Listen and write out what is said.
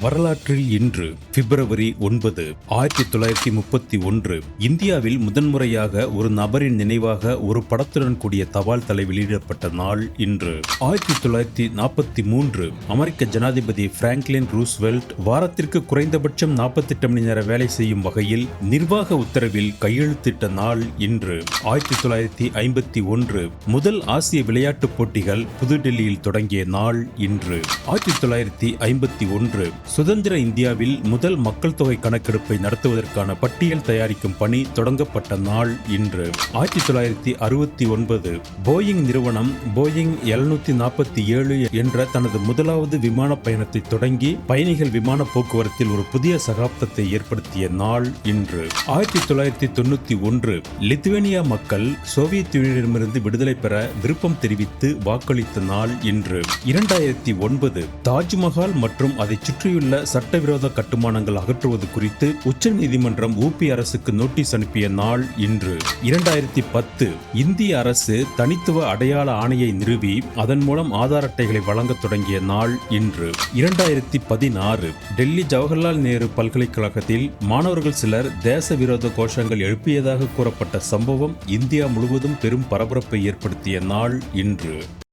வரலாற்றில் இன்று பிப்ரவரி ஒன்பது ஆயிரத்தி தொள்ளாயிரத்தி முப்பத்தி ஒன்று இந்தியாவில் முதன்முறையாக ஒரு நபரின் நினைவாக ஒரு படத்துடன் கூடிய தபால் தலை வெளியிடப்பட்ட நாள் இன்று. ஆயிரத்தி தொள்ளாயிரத்தி நாற்பத்தி மூன்று அமெரிக்க ஜனாதிபதி பிராங்க்லின் ரூஸ்வெல்ட் வாரத்திற்கு குறைந்தபட்சம் நாற்பத்தெட்டு மணி நேர வேலை செய்யும் வகையில் நிர்வாக உத்தரவில் கையெழுத்திட்ட நாள் இன்று. ஆயிரத்தி தொள்ளாயிரத்தி ஐம்பத்தி ஒன்று முதல் ஆசிய விளையாட்டுப் போட்டிகள் புதுடெல்லியில் தொடங்கிய நாள் இன்று. ஆயிரத்தி தொள்ளாயிரத்தி ஐம்பத்தி ஒன்று சுதந்திர இந்தியாவில் முதல் மக்கள் தொகை கணக்கெடுப்பை நடத்துவதற்கான பட்டியல் தயாரிக்கும் பணி தொடங்கப்பட்ட நாள் இன்று. ஆயிரத்தி தொள்ளாயிரத்தி அறுபத்தி ஒன்பது. போயிங் நிறுவனம் போயிங் எழுநூத்தி நாற்பத்தி ஏழு என்ற தனது முதலாவது விமான பயணத்தை தொடங்கி பயணிகள் விமான போக்குவரத்தில் ஒரு புதிய சகாப்தத்தை ஏற்படுத்திய நாள் இன்று. ஆயிரத்தி தொள்ளாயிரத்தி தொண்ணூத்தி ஒன்று. லித்துவேனியா மக்கள் சோவியத் யூனியனிடமிருந்து விடுதலை பெற விருப்பம் தெரிவித்து வாக்களித்த நாள் இன்று. இரண்டாயிரத்தி ஒன்பது. தாஜ்மஹால் மற்றும் அதை சுற்றியுள்ள சட்டவிரோத கட்டுமானங்கள் அகற்றுவது குறித்து உச்சநீதிமன்றம் ஊபி அரசுக்கு நோட்டீஸ் அனுப்பிய நாள் இன்று. இரண்டாயிரத்தி பத்து இந்திய அரசு தனித்துவ அடையாள ஆணையை நிறுவி அதன் மூலம் ஆதார் அட்டைகளை வழங்கத் தொடங்கிய நாள் இன்று. இரண்டாயிரத்தி பதினாறு டெல்லி ஜவஹர்லால் நேரு பல்கலைக்கழகத்தில் மாணவர்கள் சிலர் தேச விரோத கோஷங்கள் எழுப்பியதாக கூறப்பட்ட சம்பவம் இந்தியா முழுவதும் பெரும் பரபரப்பை ஏற்படுத்திய நாள் இன்று.